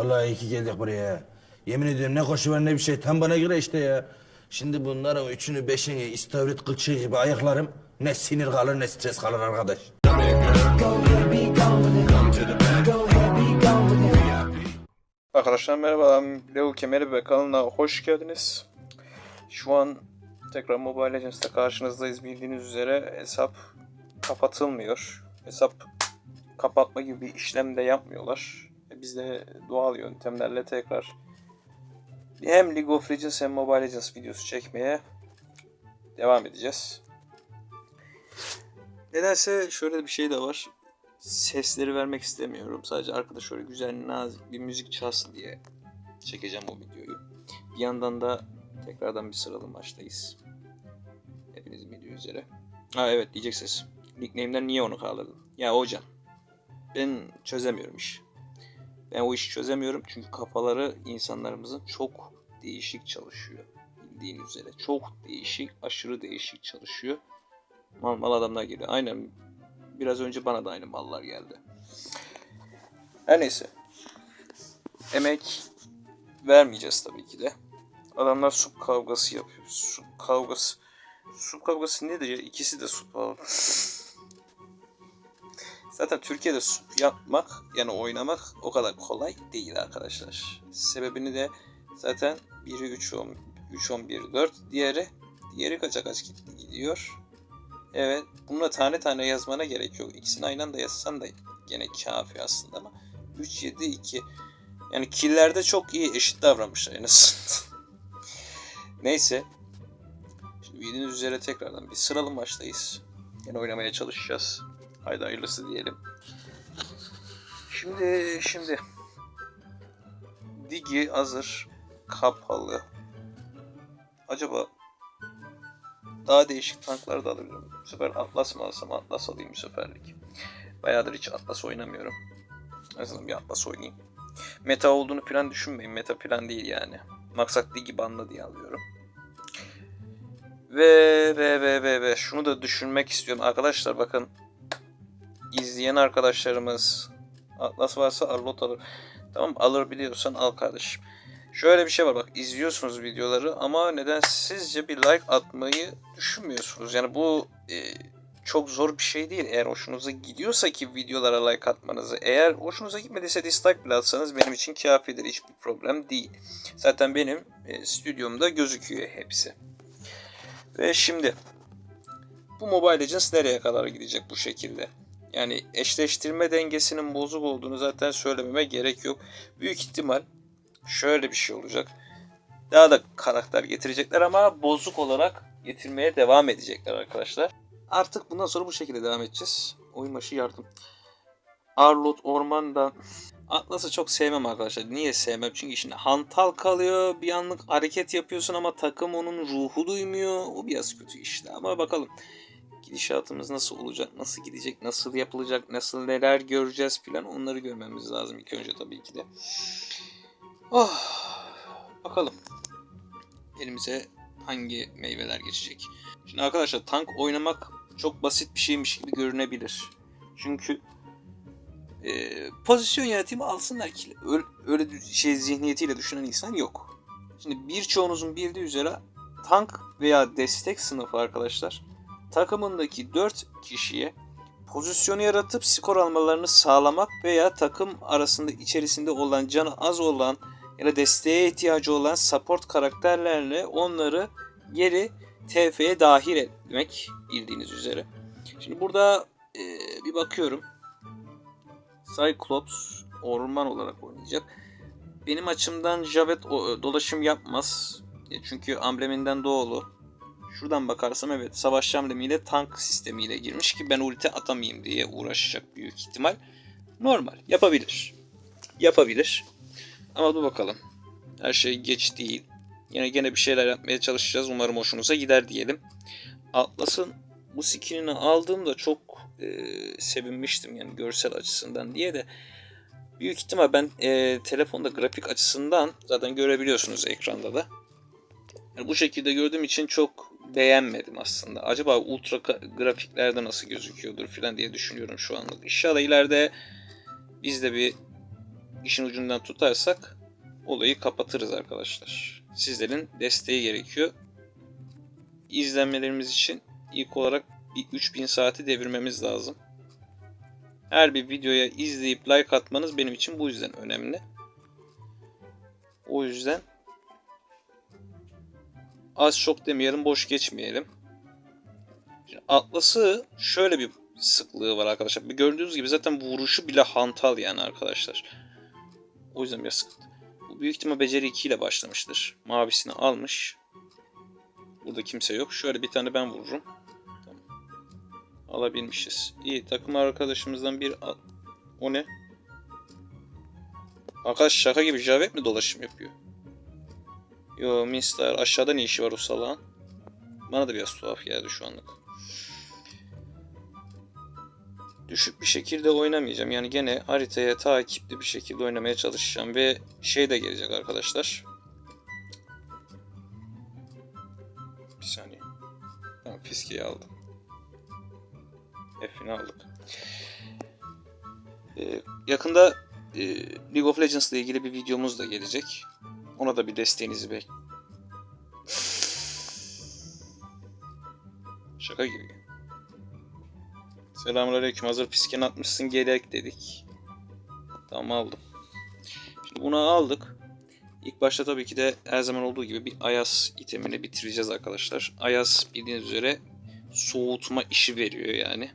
Vallahi iyi ki geldik buraya. Yemin ediyorum ne koşu ne bir şey. Tam bana göre işte ya. Şimdi bunların üçünü beşini istavrit kılçığı gibi ayıklarım. Ne sinir kalır ne stres kalır arkadaş. Arkadaşlar merhaba Leo Kemeri ve kanalına hoş geldiniz. Şu an tekrar Mobile Legends'te karşınızdayız. Bildiğiniz üzere hesap kapatılmıyor. Hesap kapatma gibi bir işlem de yapmıyorlar. E, Biz de doğal yöntemlerle tekrar hem League of Legends hem Mobile Legends videosu çekmeye devam edeceğiz. Nedense şöyle bir şey de var. Sesleri vermek istemiyorum. Sadece arkada şöyle güzel nazik bir müzik çalsın diye çekeceğim o videoyu. Bir yandan da tekrardan bir sıralı maçtayız. Hepinizin bildiği üzere. Ha evet diyeceksiniz. Nickname'den niye onu kaldırdın? Ya hocam. Ben çözemiyorum iş. Ben o işi çözemiyorum çünkü kafaları insanlarımızın çok değişik çalışıyor. Bildiğin üzere. Çok değişik, aşırı değişik çalışıyor. Mal mal adamlar geliyor. Aynen biraz önce bana da aynı mallar geldi. Her neyse. Emek vermeyeceğiz tabii ki de. Adamlar sup kavgası yapıyor. Sup kavgası. Sup kavgası nedir ya? İkisi de sup abi. Zaten Türkiye'de yapmak yani oynamak o kadar kolay değil arkadaşlar. Sebebini de zaten biri 3 10 3 11 4 diğeri diğeri kaça kaç gidiyor. Evet. Bunu tane tane yazmana gerek yok. İkisini aynı anda yazsan da gene kafi aslında ama 3 7 2 yani killerde çok iyi eşit davranmışlar en azından. Neyse. Şimdi bildiğiniz üzere tekrardan bir sıralı maçtayız. Yine oynamaya çalışacağız. Haydi hayırlısı diyelim. Şimdi şimdi Digi hazır kapalı. Acaba daha değişik tanklar da alabilirim. Bu sefer Atlas mı alsam Atlas alayım bu seferlik. Bayağıdır hiç Atlas oynamıyorum. Azından bir Atlas oynayayım. Meta olduğunu falan düşünmeyin. Meta falan değil yani. Maksat Digi banla diye alıyorum. Ve ve ve ve ve şunu da düşünmek istiyorum. Arkadaşlar bakın. İzleyen arkadaşlarımız Atlas varsa Arlot alır. Tamam alır biliyorsan al kardeşim. Şöyle bir şey var bak izliyorsunuz videoları ama neden sizce bir like atmayı düşünmüyorsunuz? Yani bu e, çok zor bir şey değil. Eğer hoşunuza gidiyorsa ki videolara like atmanızı. Eğer hoşunuza gitmediyse dislike bile atsanız benim için kafidir. Hiçbir problem değil. Zaten benim e, stüdyomda gözüküyor hepsi. Ve şimdi bu Mobile Legends nereye kadar gidecek bu şekilde? Yani eşleştirme dengesinin bozuk olduğunu zaten söylememe gerek yok. Büyük ihtimal şöyle bir şey olacak. Daha da karakter getirecekler ama bozuk olarak getirmeye devam edecekler arkadaşlar. Artık bundan sonra bu şekilde devam edeceğiz. Oyun başı yardım. Arlot Orman'da Atlas'ı çok sevmem arkadaşlar. Niye sevmem? Çünkü şimdi hantal kalıyor. Bir anlık hareket yapıyorsun ama takım onun ruhu duymuyor. O biraz kötü işte. Ama bakalım gidişatımız nasıl olacak, nasıl gidecek, nasıl yapılacak, nasıl neler göreceğiz filan onları görmemiz lazım ilk önce tabii ki de. Oh, bakalım elimize hangi meyveler geçecek. Şimdi arkadaşlar tank oynamak çok basit bir şeymiş gibi görünebilir. Çünkü e, pozisyon yönetimi alsınlar ki öyle, öyle şey zihniyetiyle düşünen insan yok. Şimdi birçoğunuzun bildiği üzere tank veya destek sınıfı arkadaşlar takımındaki 4 kişiye pozisyonu yaratıp skor almalarını sağlamak veya takım arasında içerisinde olan canı az olan ya da desteğe ihtiyacı olan support karakterlerle onları geri TF'ye dahil etmek bildiğiniz üzere. Şimdi burada e, bir bakıyorum. Cyclops orman olarak oynayacak. Benim açımdan Javet o- dolaşım yapmaz. E, Çünkü ambleminden doğulu. Şuradan bakarsam evet savaş amblemiyle tank sistemiyle girmiş ki ben ulti atamayayım diye uğraşacak büyük ihtimal. Normal yapabilir. Yapabilir. Ama dur bakalım. Her şey geç değil. Yine gene bir şeyler yapmaya çalışacağız. Umarım hoşunuza gider diyelim. Atlas'ın bu skinini aldığımda çok e, sevinmiştim yani görsel açısından diye de büyük ihtimal ben e, telefonda grafik açısından zaten görebiliyorsunuz ekranda da. Yani bu şekilde gördüğüm için çok beğenmedim aslında. Acaba ultra grafiklerde nasıl gözüküyordur falan diye düşünüyorum şu anlık. İnşallah ileride biz de bir işin ucundan tutarsak olayı kapatırız arkadaşlar. Sizlerin desteği gerekiyor. İzlenmelerimiz için ilk olarak bir 3000 saati devirmemiz lazım. Her bir videoya izleyip like atmanız benim için bu yüzden önemli. O yüzden az çok demeyelim, boş geçmeyelim. Atlas'ı şöyle bir sıklığı var arkadaşlar. Bir Gördüğünüz gibi zaten vuruşu bile hantal yani arkadaşlar. O yüzden biraz sıkıntı. Bu büyük ihtimal beceri 2 ile başlamıştır. Mavisini almış. Burada kimse yok. Şöyle bir tane ben vururum. Tamam. Alabilmişiz. İyi takım arkadaşımızdan bir... O ne? Arkadaş şaka gibi Javet mi dolaşım yapıyor? Yo Mister aşağıda ne işi var o salağın? Bana da biraz tuhaf geldi şu anlık. Düşük bir şekilde oynamayacağım. Yani gene haritaya takipli bir şekilde oynamaya çalışacağım. Ve şey de gelecek arkadaşlar. Bir saniye. Tamam fiskeyi aldım. F'ini aldık. Ee, yakında e, League of Legends ile ilgili bir videomuz da gelecek. Ona da bir desteğinizi bek. Şaka gibi. Selamünaleyküm. Hazır pisken atmışsın gerek dedik. Tamam aldım. Şimdi bunu aldık. İlk başta tabii ki de her zaman olduğu gibi bir Ayas itemini bitireceğiz arkadaşlar. Ayas bildiğiniz üzere soğutma işi veriyor yani.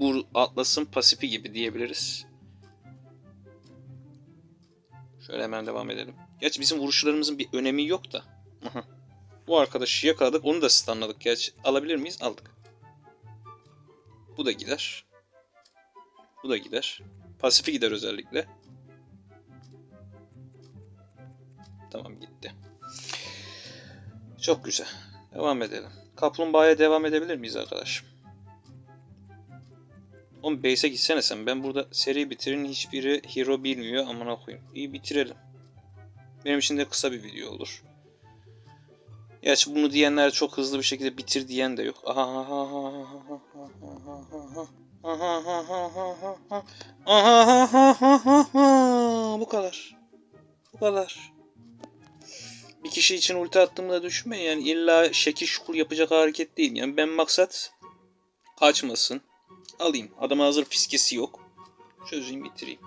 Bu Atlas'ın pasifi gibi diyebiliriz. Şöyle hemen devam edelim. Gerçi bizim vuruşlarımızın bir önemi yok da. Aha. Bu arkadaşı yakaladık. Onu da stunladık. Gerçi alabilir miyiz? Aldık. Bu da gider. Bu da gider. Pasifi gider özellikle. Tamam gitti. Çok güzel. Devam edelim. Kaplumbağaya devam edebilir miyiz arkadaşım? Oğlum base'e gitsene sen. Ben burada seri bitirin hiçbiri hero bilmiyor. Amına koyayım. İyi bitirelim. Benim için de kısa bir video olur. Gerçi bunu diyenler çok hızlı bir şekilde bitir diyen de yok. Bu kadar. Bu kadar. Bir kişi için ulti attığımı da düşünmeyin. Yani illa şekil şukul yapacak hareket değil. Yani ben maksat kaçmasın. Alayım. Adama hazır fiskesi yok. Çözeyim bitireyim.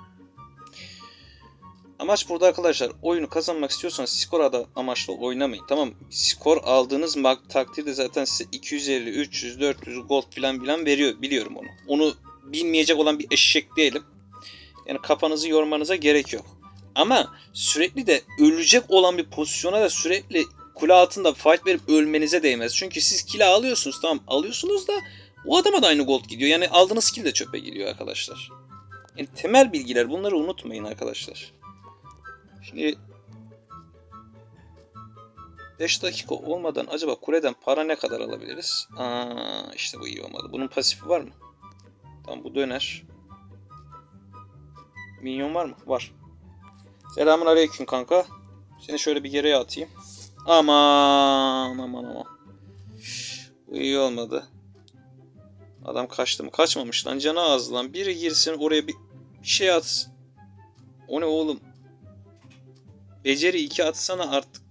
Amaç burada arkadaşlar oyunu kazanmak istiyorsanız skor amaçlı oynamayın. Tamam skor aldığınız takdirde zaten size 250, 300, 400 gold falan filan veriyor. Biliyorum onu. Onu bilmeyecek olan bir eşek değilim. Yani kafanızı yormanıza gerek yok. Ama sürekli de ölecek olan bir pozisyona da sürekli kule altında fight verip ölmenize değmez. Çünkü siz kill alıyorsunuz tamam alıyorsunuz da o adama da aynı gold gidiyor. Yani aldığınız kill de çöpe gidiyor arkadaşlar. Yani temel bilgiler bunları unutmayın arkadaşlar. Şimdi 5 dakika olmadan acaba kuleden para ne kadar alabiliriz? Aa, işte bu iyi olmadı. Bunun pasifi var mı? Tamam bu döner. Minyon var mı? Var. Selamun aleyküm kanka. Seni şöyle bir geriye atayım. Aman aman aman. Bu iyi olmadı. Adam kaçtı mı? Kaçmamış lan. Canı az lan. Biri girsin oraya bir, şey atsın. O ne oğlum? Beceri 2 atsana artık.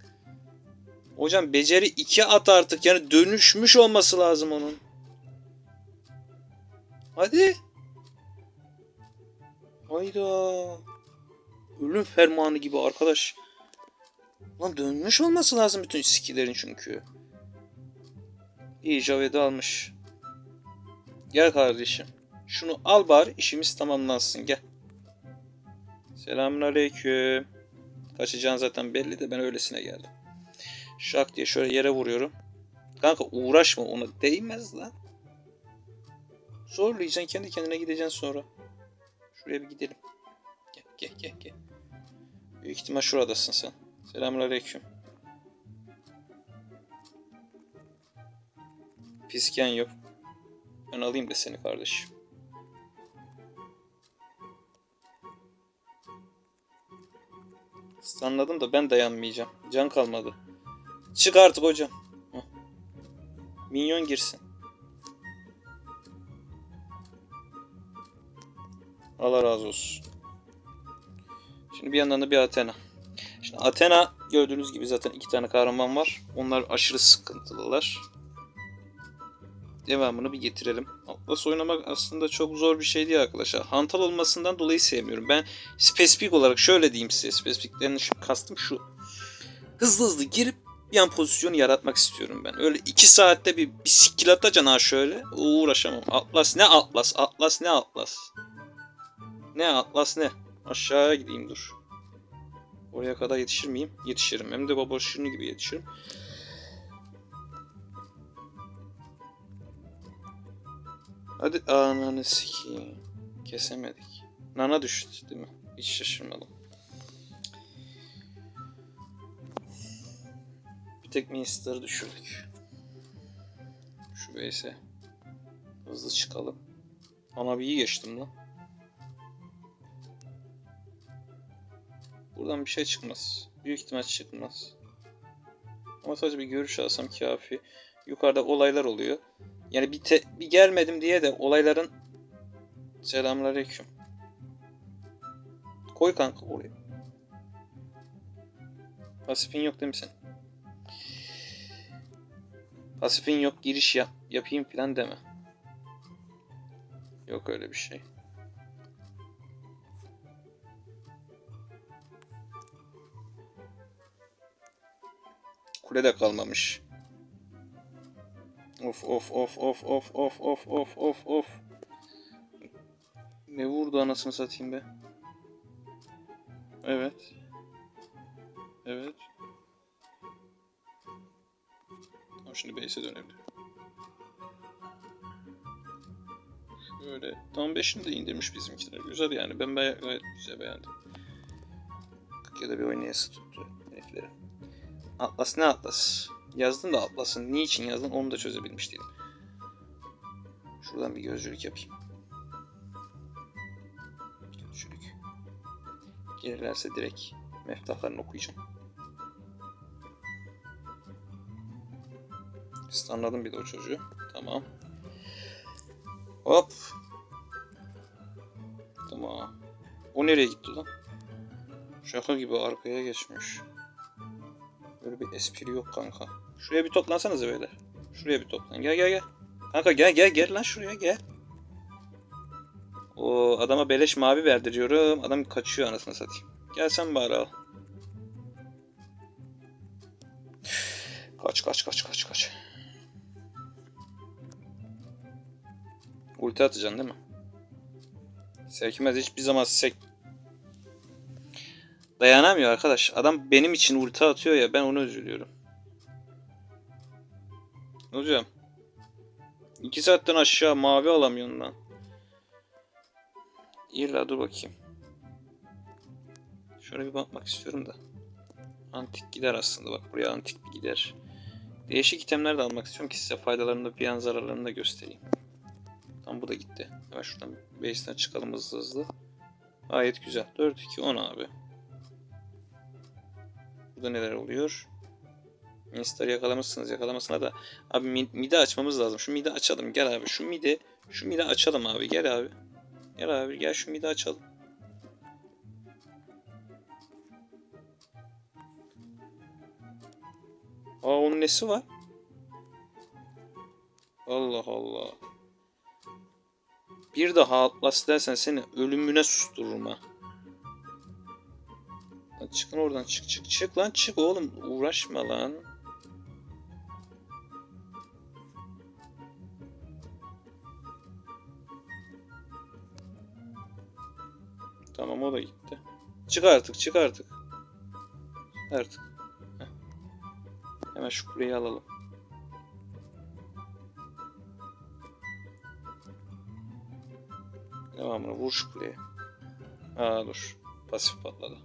Hocam beceri 2 at artık. Yani dönüşmüş olması lazım onun. Hadi. Hayda. Ölüm fermanı gibi arkadaş. Lan dönmüş olması lazım bütün skillerin çünkü. İyi Javed'i almış. Gel kardeşim. Şunu al bari işimiz tamamlansın gel. Selamünaleyküm. Kaçacağın zaten belli de ben öylesine geldim. Şak diye şöyle yere vuruyorum. Kanka uğraşma ona değmez lan. Zorlayacaksın kendi kendine gideceksin sonra. Şuraya bir gidelim. Gel gel gel gel. Büyük ihtimal şuradasın sen. Selamünaleyküm. Fisken yok. Ben alayım da seni kardeşim. Anladım da ben dayanmayacağım. Can kalmadı. Çık artık hocam. Heh. Minyon girsin. Allah razı olsun. Şimdi bir yandan da bir Athena. Şimdi Athena gördüğünüz gibi zaten iki tane kahraman var. Onlar aşırı sıkıntılılar. Devamını bir getirelim. Atlas oynamak aslında çok zor bir şey değil arkadaşlar. Hantal olmasından dolayı sevmiyorum. Ben spesifik olarak şöyle diyeyim size. Spesifiklerini şu, kastım şu. Hızlı hızlı girip bir an pozisyonu yaratmak istiyorum ben. Öyle iki saatte bir, bir skill atacaksın ha şöyle. Uğraşamam. Atlas ne Atlas? Atlas ne Atlas? Ne Atlas ne? Aşağıya gideyim dur. Oraya kadar yetişir miyim? Yetişirim. Hem de baba şunu gibi yetişirim. Hadi ananı sikeyim. Kesemedik. Nana düştü değil mi? Hiç şaşırmadım. Bir tek Minster'ı düşürdük. Şu base'e. Hızlı çıkalım. Ana bir iyi geçtim lan. Buradan bir şey çıkmaz. Büyük ihtimal çıkmaz. Ama sadece bir görüş alsam kafi. Yukarıda olaylar oluyor. Yani bir, te- bir gelmedim diye de olayların Selamünaleyküm. Koy kanka oraya. Pasifin yok değil mi sen? Pasifin yok giriş yap yapayım falan deme. Yok öyle bir şey. Kule de kalmamış. Of of of of of of of of of of. Ne vurdu anasını satayım be. Evet. Evet. Tamam şimdi base'e dönelim. Böyle. Tam 5'ini de indirmiş bizimkiler. Güzel yani. Ben gayet güzel beğendim. 40 bir oynayası tuttu heriflerin. Atlas ne Atlas? Yazdın da Atlas'ın niçin yazdın onu da çözebilmiş değilim. Şuradan bir gözcülük yapayım. Gözcülük. Gelirlerse direkt meftahlarını okuyacağım. Anladım bir de o çocuğu. Tamam. Hop. Tamam. O nereye gitti lan? Şaka gibi arkaya geçmiş. Böyle bir espri yok kanka. Şuraya bir toplansanız böyle. Şuraya bir toplan. Gel gel gel. Kanka gel gel gel lan şuraya gel. O adama beleş mavi verdiriyorum. Adam kaçıyor anasını satayım. Gel sen bari al. Kaç kaç kaç kaç kaç. Ulti atacaksın değil mi? Sekmez hiçbir zaman sek... Dayanamıyor arkadaş. Adam benim için ulti atıyor ya ben onu üzülüyorum. Hocam. İki saatten aşağı mavi alamıyorsun lan. İlla dur bakayım. Şöyle bir bakmak istiyorum da. Antik gider aslında bak buraya antik bir gider. Değişik itemler de almak istiyorum ki size faydalarını da bir an zararlarını da göstereyim. Tam bu da gitti. Hemen şuradan base'den çıkalım hızlı hızlı. Gayet güzel. 4 2 10 abi. Burada neler oluyor? Instar'ı yakalamışsınız yakalamasına da. Abi mid- midi açmamız lazım. Şu midi açalım. Gel abi şu midi. Şu midi açalım abi. Gel abi. Gel abi gel şu midi açalım. Aa onun nesi var? Allah Allah. Bir daha Atlas dersen seni ölümüne sustururum ha. Lan çıkın oradan çık çık çık lan çık oğlum uğraşma lan. Tamam o da gitti. Çık artık çık artık. Artık. Heh. Hemen şu kuleyi alalım. Devamını vur şu kuleye. Aa dur. Pasif patladı.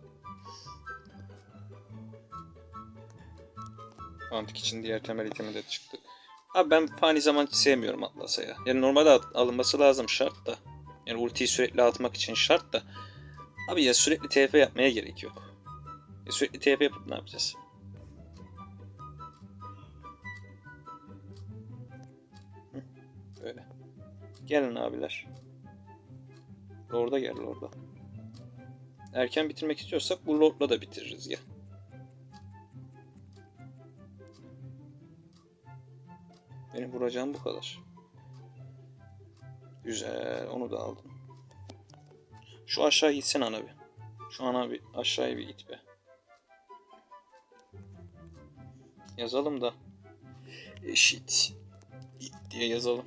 Antik için diğer temel itemi de çıktı. Abi ben fani zaman sevmiyorum Atlas'a ya. Yani normalde alınması lazım şart da. Yani ultiyi sürekli atmak için şart da. Abi ya sürekli TF yapmaya gerek yok. Ya sürekli TF yapıp ne yapacağız? Böyle. Gelin abiler. Orada gel orada. erken bitirmek istiyorsak bu lordla da bitiririz ya. Benim vuracağım bu kadar. Güzel, onu da aldım. Şu aşağı gitsin ana bir. Şu ana bir aşağıya bir git be. Yazalım da. Eşit. Git diye yazalım.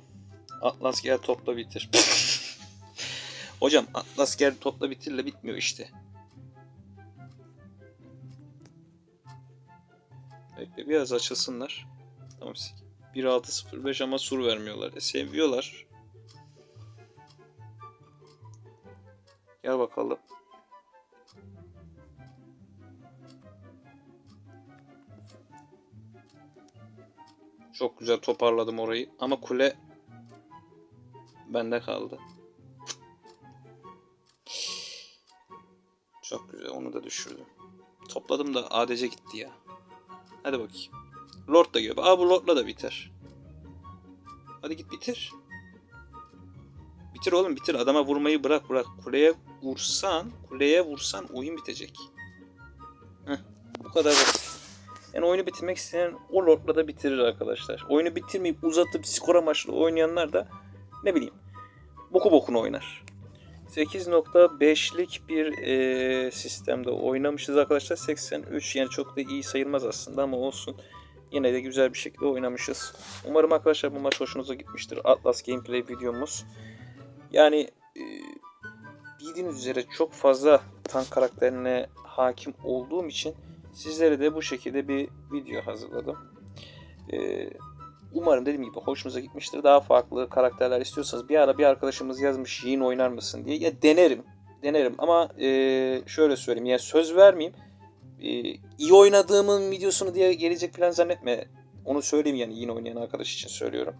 Atlas gel topla bitir. Hocam Atlas gel topla bitirle bitmiyor işte. Bekle biraz açılsınlar. Tamam. 1605 ama sur vermiyorlar. E, seviyorlar. Gel bakalım. Çok güzel toparladım orayı. Ama kule bende kaldı. Çok güzel onu da düşürdüm. Topladım da ADC gitti ya. Hadi bakayım. Lord da geliyor. Aa bu Lord'la da biter. Hadi git bitir. Bitir oğlum bitir. Adama vurmayı bırak bırak. Kuleye vursan, kuleye vursan oyun bitecek. Heh, bu kadar basit. Yani oyunu bitirmek isteyen o Lord'la da bitirir arkadaşlar. Oyunu bitirmeyip uzatıp skor amaçlı oynayanlar da ne bileyim boku bokunu oynar. 8.5'lik bir e, sistemde oynamışız arkadaşlar. 83 yani çok da iyi sayılmaz aslında ama olsun. Yine de güzel bir şekilde oynamışız. Umarım arkadaşlar bu maç hoşunuza gitmiştir. Atlas gameplay videomuz. Yani bildiğiniz üzere çok fazla tank karakterine hakim olduğum için sizlere de bu şekilde bir video hazırladım. E, umarım dediğim gibi hoşunuza gitmiştir. Daha farklı karakterler istiyorsanız bir ara bir arkadaşımız yazmış Yin oynar mısın diye. Ya denerim. Denerim ama e, şöyle söyleyeyim. Yani söz vermeyeyim. E, iyi oynadığımın videosunu diye gelecek falan zannetme. Onu söyleyeyim yani Yin oynayan arkadaş için söylüyorum.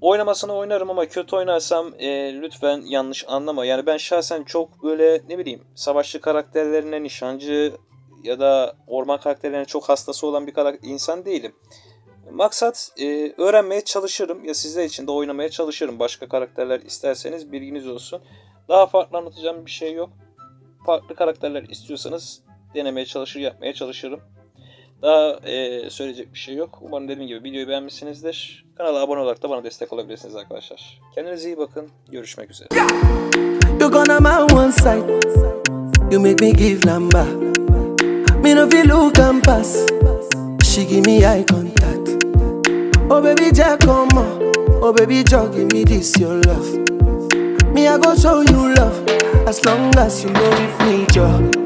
Oynamasını oynarım ama kötü oynarsam e, lütfen yanlış anlama. Yani ben şahsen çok böyle ne bileyim savaşçı karakterlerine, nişancı ya da orman karakterlerine çok hastası olan bir karakter, insan değilim. Maksat e, öğrenmeye çalışırım ya sizler için de oynamaya çalışırım. Başka karakterler isterseniz bilginiz olsun. Daha farklı anlatacağım bir şey yok. Farklı karakterler istiyorsanız denemeye çalışır, yapmaya çalışırım. Daha e, söyleyecek bir şey yok. Umarım dediğim gibi videoyu beğenmişsinizdir. Kanala abone olarak da bana destek olabilirsiniz arkadaşlar. Kendinize iyi bakın. Görüşmek üzere. You gonna my one side. You make me give number. Me no feel look and pass. She give me eye contact. Oh baby Jack, come on. Oh baby Jack, give me this your love. Me I go show you love as long as you know with me, Joe.